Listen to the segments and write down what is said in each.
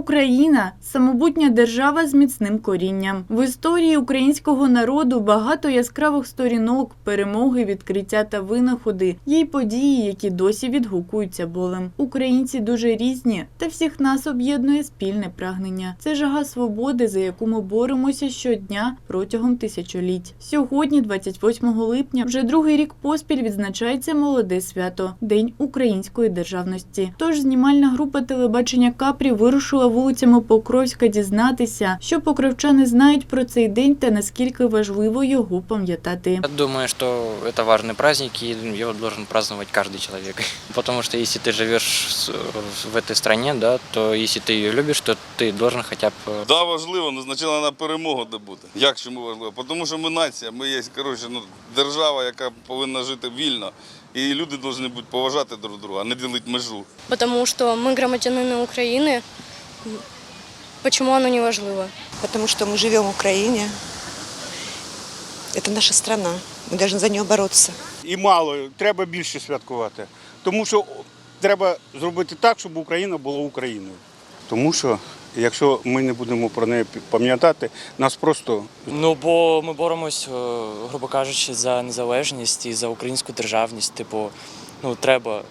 Україна самобутня держава з міцним корінням. В історії українського народу багато яскравих сторінок, перемоги, відкриття та винаходи. Є й події, які досі відгукуються болем. Українці дуже різні, та всіх нас об'єднує спільне прагнення. Це жага свободи, за яку ми боремося щодня протягом тисячоліть. Сьогодні, 28 липня, вже другий рік поспіль відзначається молоде свято День української державності. Тож знімальна група телебачення Капрі вирушила вулицями Покровська дізнатися, що покровчани знають про цей день та наскільки важливо його пам'ятати. Я думаю, что это важный праздник, и его должен праздновать каждый человек. Потому что если ты живешь с- в этой стране, да, то если ты ее любишь, то ты должен хотя бы э, Да, важливо, ну спочатку на перемогу добути. Як чому важливо? Тому що ми нація, ми є коротше, ну, держава, яка повинна жити вільно. І люди повинні бути поважати друг друга, а не ділити межу. потому что мы громадянины Украины. Почему оно не важливо? Потому что мы живем в Украине. Это наша страна. Мы должны за нее бороться. і мало, треба більше святкувати. Тому що треба зробити так, щоб Україна була Україною. Тому що якщо ми не будемо про неї пам'ятати, нас просто Ну, бо ми боремось, е, грубо кажучи, за незалежність і за українську державність. Типу, ну треба е,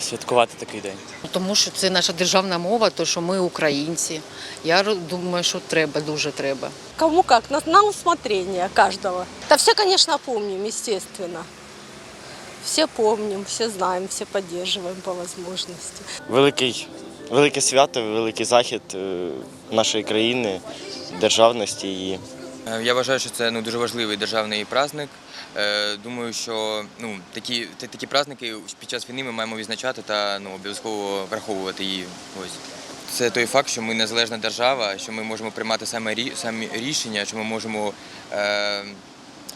святкувати такий день. Тому що це наша державна мова, то що ми українці. Я думаю, що треба, дуже треба. Кому как, на, на усмотрение каждого. Да все, конечно, помним, естественно. Все помним, все знаем, все поддерживаем по возможности. великий, велике свято, великий захід е, нашої країни, державності її. Е, Я вважаю, що це ну дуже важливий державний праздник. Е, Думаю, що ну такі такі праздники під час війни ми маємо відзначати та ну обов'язково враховувати її. Ось це той факт, що ми незалежна держава, що ми можемо приймати саме самі рішення, що ми можемо е,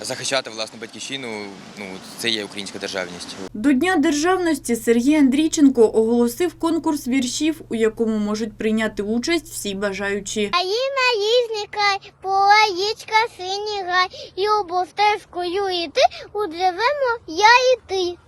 захищати власну батьківщину. Ну це є українська державність. До Дня державності Сергій Андрійченко оголосив конкурс віршів, у якому можуть прийняти участь всі бажаючі. Аїна різніка, полаєчка синіга, любов стежкою іти, удривемо я і ти.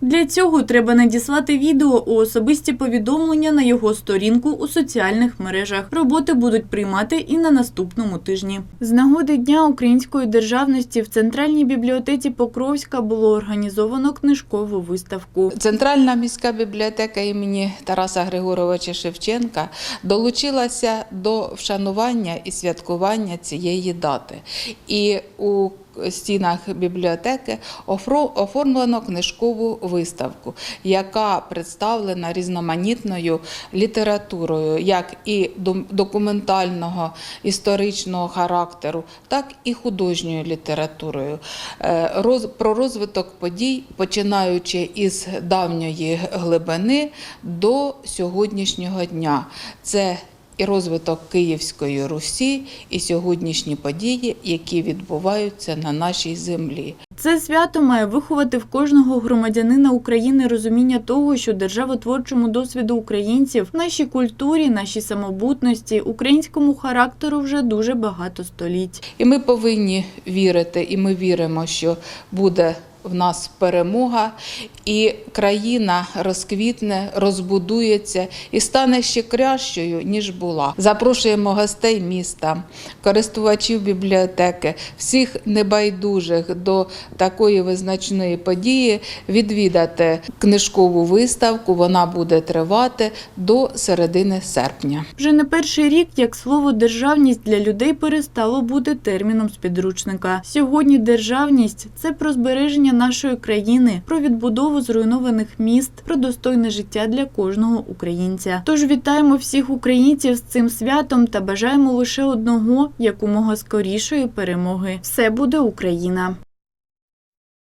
Для цього треба надіслати відео у особисті повідомлення на його сторінку у соціальних мережах. Роботи будуть приймати і на наступному тижні. З нагоди Дня української державності в центральній бібліотеці Покровська було організовано книжкову виставку. Центральна міська бібліотека імені Тараса Григоровича Шевченка долучилася до вшанування і святкування цієї дати. І у стінах бібліотеки оформлено книжкову виставку, яка представлена різноманітною літературою, як і документального історичного характеру, так і художньою літературою. Е, Про розвиток подій, починаючи із давньої глибини до сьогоднішнього дня. Це і розвиток Київської Русі, і сьогоднішні події, які відбуваються на нашій землі. Це свято має виховати в кожного громадянина України розуміння того, що державотворчому досвіду українців, нашій культурі, нашій самобутності, українському характеру вже дуже багато століть. І ми повинні вірити, і ми віримо, що буде в нас перемога, і країна розквітне, розбудується і стане ще кращою, ніж була. Запрошуємо гостей міста, користувачів бібліотеки, всіх небайдужих до такої визначної події відвідати книжкову виставку. Вона буде тривати до середини серпня. Вже не перший рік, як слово державність для людей перестало бути терміном з підручника. Сьогодні державність це про збереження нашої країни, про відбудову зруйнованих міст, про достойне життя для кожного українця. Тож вітаємо всіх українців з цим святом та бажаємо лише одного якомога скорішої перемоги. Все буде Україна.